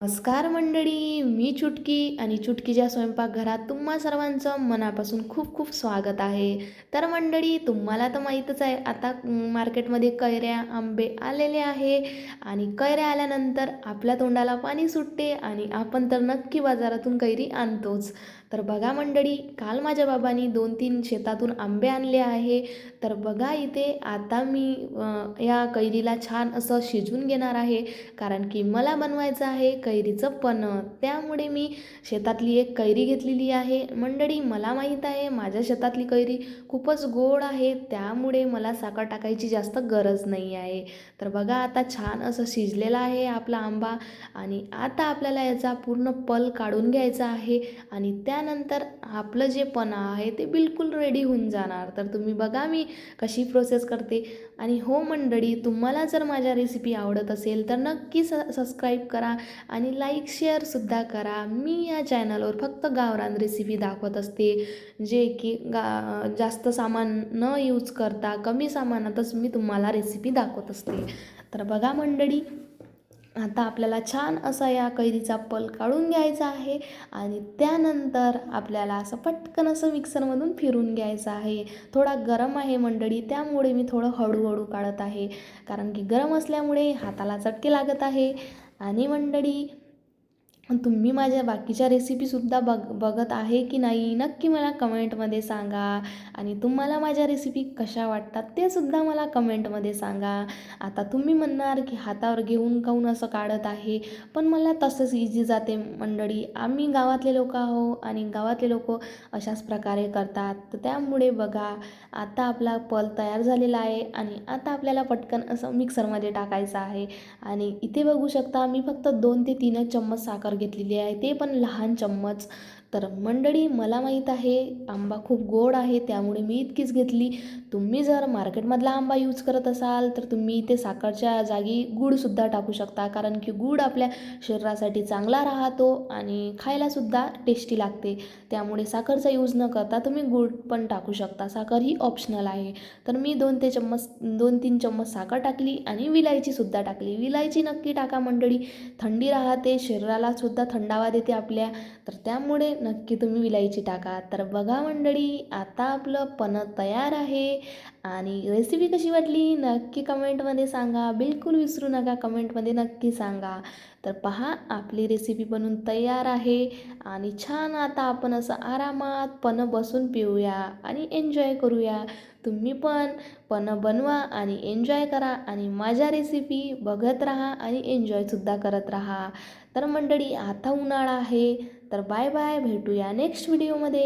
नमस्कार मंडळी मी चुटकी आणि चुटकीच्या स्वयंपाकघरात तुम्हा सर्वांचं मनापासून खूप खूप स्वागत आहे. तर मंडळी तुम्हाला तर माहीतच आहे आता मार्केटमध्ये कैऱ्या आंबे आलेले आहे आणि कैऱ्या आल्यानंतर आपल्या तोंडाला पाणी सुटते आणि आपण तर नक्की बाजारातून कैरी आणतोच. तर बघा मंडळी काल माझ्या बाबांनी दोन तीन शेतातून आंबे आणले आहे. तर बघा इथे आता मी या कैरीला छान असं शिजवून घेणार आहे. कारण की मला बनवायचं आहे कैरीचं पण त्यामुळे मी शेतातली एक कैरी घेतलेली आहे. मंडळी मला माहीत आहे माझ्या शेतातली कैरी खूपच गोड आहे. त्यामुळे मला साखर टाकायची जास्त गरज नाही आहे. तर बघा आता छान असं शिजलेला आहे आपला आंबा आणि आता आपल्याला याचा पूर्ण पल काढून घ्यायचा आहे आणि त्यानंतर आपलं जे पणा आहे ते बिलकुल रेडी होऊन जाणार. तर तुम्ही बघा मी कशी प्रोसेस करते. आणि हो मंडळी तुम्हाला जर माझ्या रेसिपी आवडत असेल तर नक्की स सबस्क्राईब करा आणि लाईक शेअरसुद्धा करा. मी या चॅनलवर फक्त गावरान रेसिपी दाखवत असते जे की गा जास्त सामान न यूज करता कमी सामानातच मी तुम्हाला रेसिपी दाखवत असते. तर बघा मंडळी आता आपल्याला छान असा या कैरीचा पल काढून घ्यायचा आहे आणि त्यानंतर आपल्याला असं पटकन असं मिक्सरमधून फिरून घ्यायचं आहे. थोडा गरम आहे मंडळी त्यामुळे मी थोडं हळूहळू काढत आहे. कारण की गरम असल्यामुळे हाताला चटके लागत आहे. आणि मंडळी तुम्ही माझ्या बाकीच्या रेसिपीसुद्धा बघ बघत आहे की नाही नक्की मला कमेंटमध्ये सांगा. आणि तुम्हाला माझ्या रेसिपी कशा वाटतात ते सुद्धा मला कमेंटमध्ये सांगा. आता तुम्ही म्हणणार की हातावर घेऊन काऊन असं काढत आहे? पण मला तसंच इझी जाते मंडळी. आम्ही गावातले लोक आहो आणि गावातले लोक अशाच प्रकारे करतात. तर त्यामुळे बघा आता आपला पल तयार झालेला आहे आणि आता आपल्याला पटकन असं मिक्सरमध्ये टाकायचं आहे. आणि इथे बघू शकता मी फक्त दोन ते तीनच चम्मच साखर घेतलेली आहे. ते पण लहान चम्मच. तर मंडळी मला माहीत आहे आंबा खूप गोड आहे त्यामुळे मी इतकीच घेतली. तुम्ही जर मार्केटमधला आंबा यूज करत असाल तर तुम्ही इथे साखरच्या जागी गूळसुद्धा टाकू शकता. कारण की गूळ आपल्या शरीरासाठी चांगला राहतो आणि खायलासुद्धा टेस्टी लागते. त्यामुळे साखरचा यूज न करता तुम्ही गूळ पण टाकू शकता. साखर ही ऑप्शनल आहे. तर मी दोन ते चम्मच दोन तीन चम्मच साखर टाकली आणि विलायचीसुद्धा टाकली. विलायची नक्की टाका मंडळी. थंडी राहते शरीराला सुद्धा थंडावा देते आपल्या. तर त्यामुळे नक्की तुम्ही विलायची टाका. तर बघा मंडळी आता आपलं पणं तयार आहे. आणि रेसिपी कशी वाटली? नक्की कमेंटमध्ये सांगा. बिलकुल विसरू नका. कमेंटमध्ये नक्की सांगा. तर पहा आपली रेसिपी बनून तयार आहे. आणि छान आता आपण असं आरामात पणं बसून पिऊया आणि एन्जॉय करूया. तुम्ही पण पण बनवा आणि एन्जॉय करा आणि माझ्या रेसिपी बघत राहा आणि एन्जॉयसुद्धा करत राहा. तर मंडळी आता उन्हाळा आहे. तर बाय बाय भेटूया नेक्स्ट व्हिडिओमध्ये